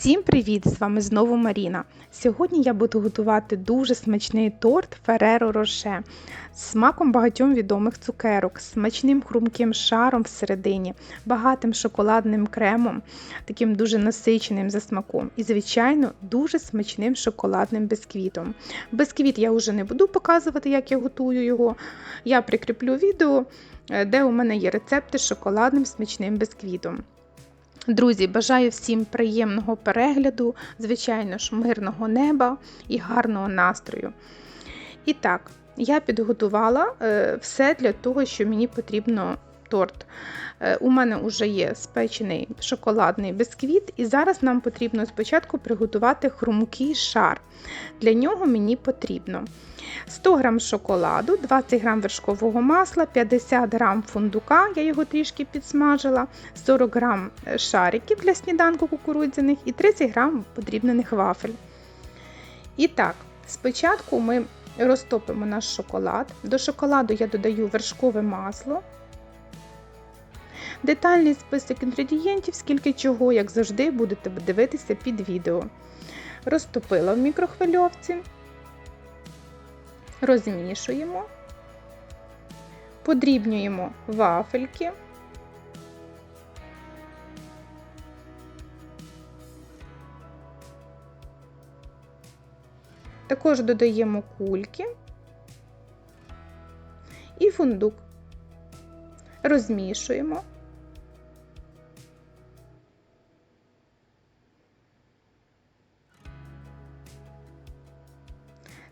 Всім привіт! З вами знову Маріна. Сьогодні я буду готувати дуже смачний торт Ferrero Rocher з смаком багатьом відомих цукерок, смачним хрумким шаром всередині, багатим шоколадним кремом, таким дуже насиченим за смаком, і, звичайно, дуже смачним шоколадним бисквітом. Бисквіт я вже не буду показувати, як я готую його. Я прикріплю відео, е, де у мене є рецепти з шоколадним смачним бисквітом. Друзі, бажаю всім приємного перегляду, звичайно ж, мирного неба і гарного настрою. І так, я підготувала е, все для того, що мені потрібно торт. Е, у мене вже є спечений шоколадний бисквіт, і зараз нам потрібно спочатку приготувати хрумкий шар. Для нього мені потрібно 100 г шоколаду, 20 г вершкового масла, 50 г фундука, я його трішки підсмажила, 40 г шариків для сніданку кукурудзяних і 30 г подрібнених вафель. І так, спочатку ми розтопимо наш шоколад. До шоколаду я додаю вершкове масло. Детальний список інгредієнтів, скільки чого, як завжди, будете дивитися під відео. Розтопила в мікрохвильовці, розмішуємо, подрібнюємо вафельки. Також додаємо кульки і фундук. Розмішуємо.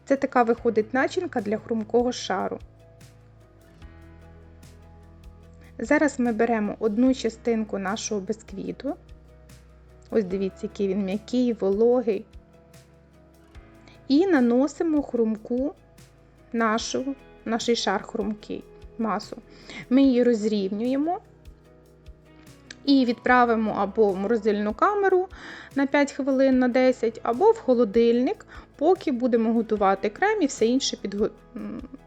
Це така виходить начинка для хрумкого шару. Зараз ми беремо одну частинку нашого бисквіту. Ось дивіться, який він м'який, вологий. І наносимо хрумку нашу, наш шар хрумкий масу. Ми її розрівнюємо і відправимо або в морозильну камеру на 5 хвилин на 10, або в холодильник, поки будемо готувати крем і все інше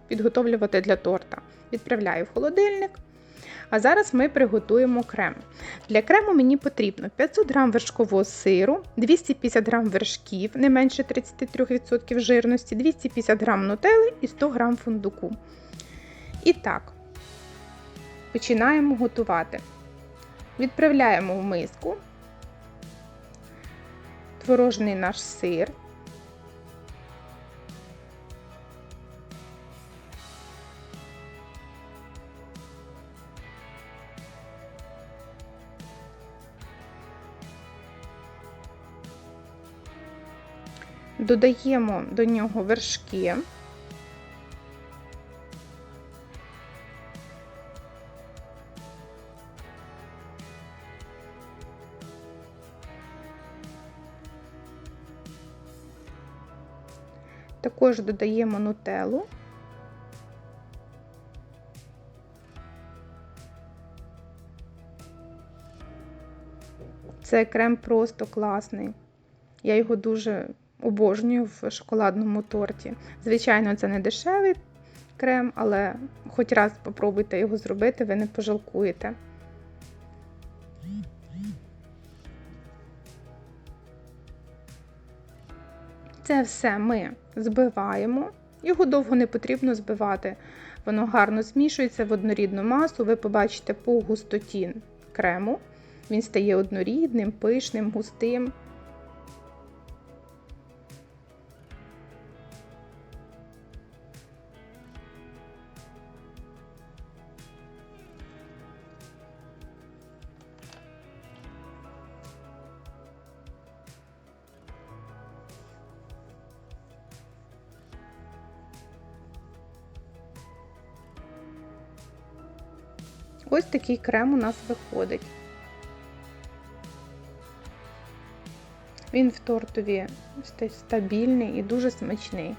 підготовлювати для торта. Відправляю в холодильник. А зараз ми приготуємо крем. Для крему мені потрібно 500 г вершкового сиру, 250 г вершків, не менше 33% жирності, 250 г нутели і 100 г фундуку. І так, починаємо готувати. Відправляємо в миску творожний наш сир. Додаємо до нього вершки. Також додаємо нутеллу. Це крем просто класний. Я його дуже обожнюю в шоколадному торті. Звичайно, це не дешевий крем, але хоч раз спробуйте його зробити, ви не пожалкуєте. Це все ми збиваємо, його довго не потрібно збивати. Воно гарно змішується в однорідну масу. Ви побачите по густоті крему. Він стає однорідним, пишним, густим. Ось такий крем у нас виходить. Він в тортові стабільний і дуже смачний.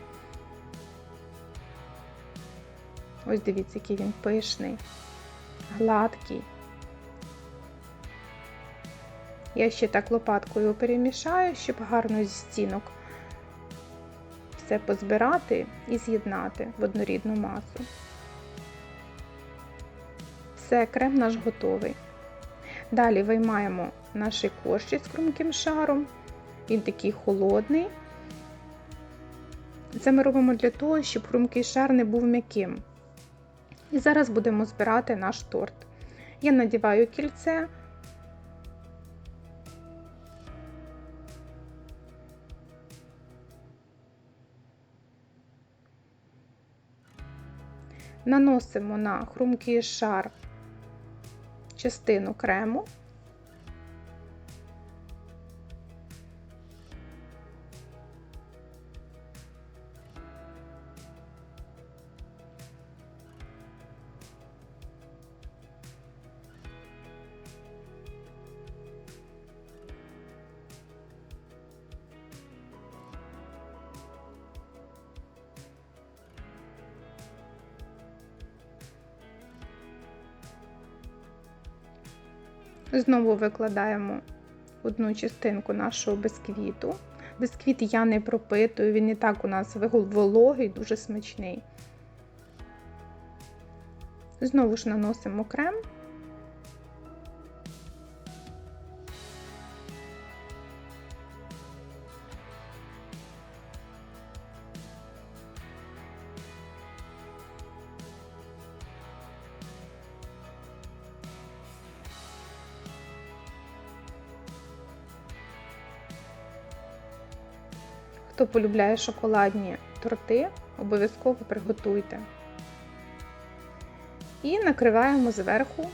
Ось дивіться, який він пишний, гладкий. Я ще так лопаткою перемішаю, щоб гарно зі стінок все позбирати і з'єднати в однорідну масу. Все, крем наш готовий. Далі виймаємо наші коржі з хрумким шаром, Він такий холодний. Це ми робимо для того, щоб хрумкий шар не був м'яким. І зараз будемо збирати наш торт. Я надіваю кільце. Наносимо на хрумкий шар частину крему. Знову викладаємо одну частинку нашого бисквіту. Бисквіт я не пропитую, він і так у нас вологий, дуже смачний. Знову ж наносимо крем. Хто полюбляє шоколадні торти, обов'язково приготуйте. І накриваємо зверху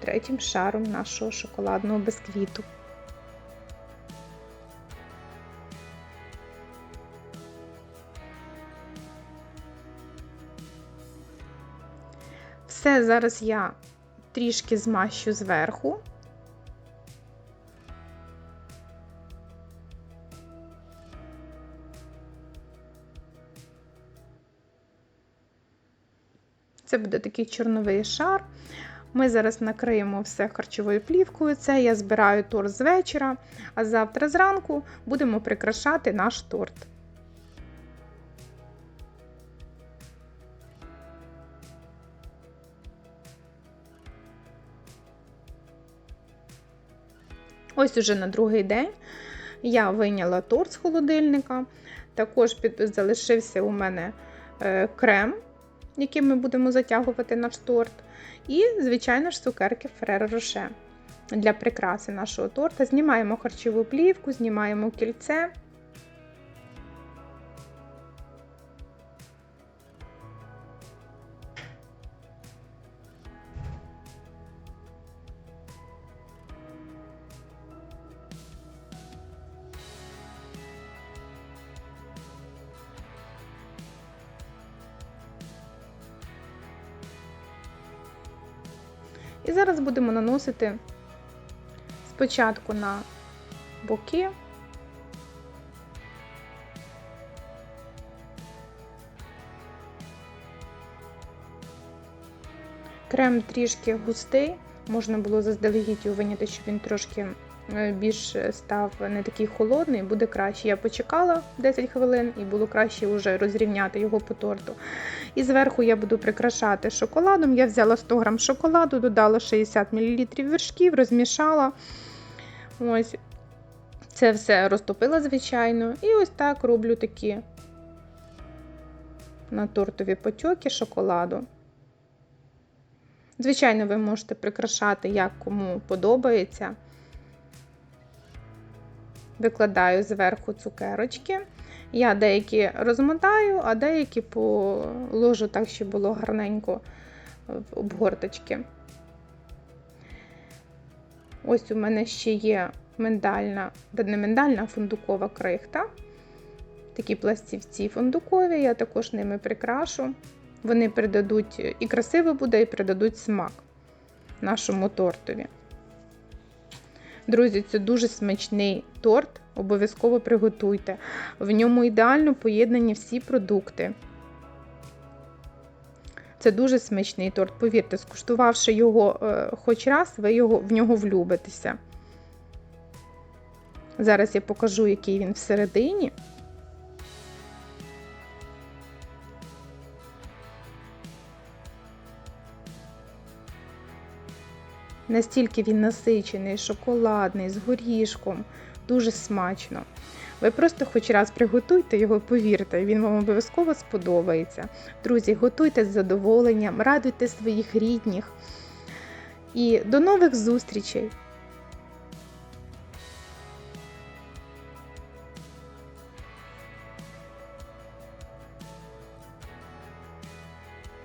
третім шаром нашого шоколадного бисквіту. Все, зараз я трішки змащу зверху. Це буде такий чорновий шар. Ми зараз накриємо все харчовою плівкою. Це я збираю торт з вечора, а завтра зранку будемо прикрашати наш торт. Ось уже на другий день я вийняла торт з холодильника. Також залишився у мене е, крем яким ми будемо затягувати наш торт. І, звичайно ж, цукерки Ферреро Роше Для прикраси нашого торта знімаємо харчову плівку, знімаємо кільце. І зараз будемо наносити спочатку на боки. Крем трішки густий, можна було заздалегідь його виняти, щоб він трошки більш став не такий холодний, буде краще. Я почекала 10 хвилин і було краще вже розрівняти його по торту. І зверху я буду прикрашати шоколадом. Я взяла 100 г шоколаду, додала 60 мл вершків, розмішала. Ось. Це все розтопила, звичайно. І ось так роблю такі на тортові потьоки шоколаду. Звичайно, ви можете прикрашати, як кому подобається викладаю зверху цукерочки. Я деякі розмотаю, а деякі положу так, щоб було гарненько в обгорточки. Ось у мене ще є миндальна, не миндальна, а фундукова крихта. Такі пластівці фундукові, я також ними прикрашу. Вони придадуть і красиво буде, і придадуть смак нашому тортові. Друзі, це дуже смачний торт, обов'язково приготуйте. В ньому ідеально поєднані всі продукти. Це дуже смачний торт, повірте, скуштувавши його е, хоч раз, ви його, в нього влюбитеся. Зараз я покажу, який він всередині. Настільки він насичений, шоколадний, з горішком, дуже смачно. Ви просто хоч раз приготуйте його, повірте, він вам обов'язково сподобається. Друзі, готуйте з задоволенням, радуйте своїх рідних. І до нових зустрічей!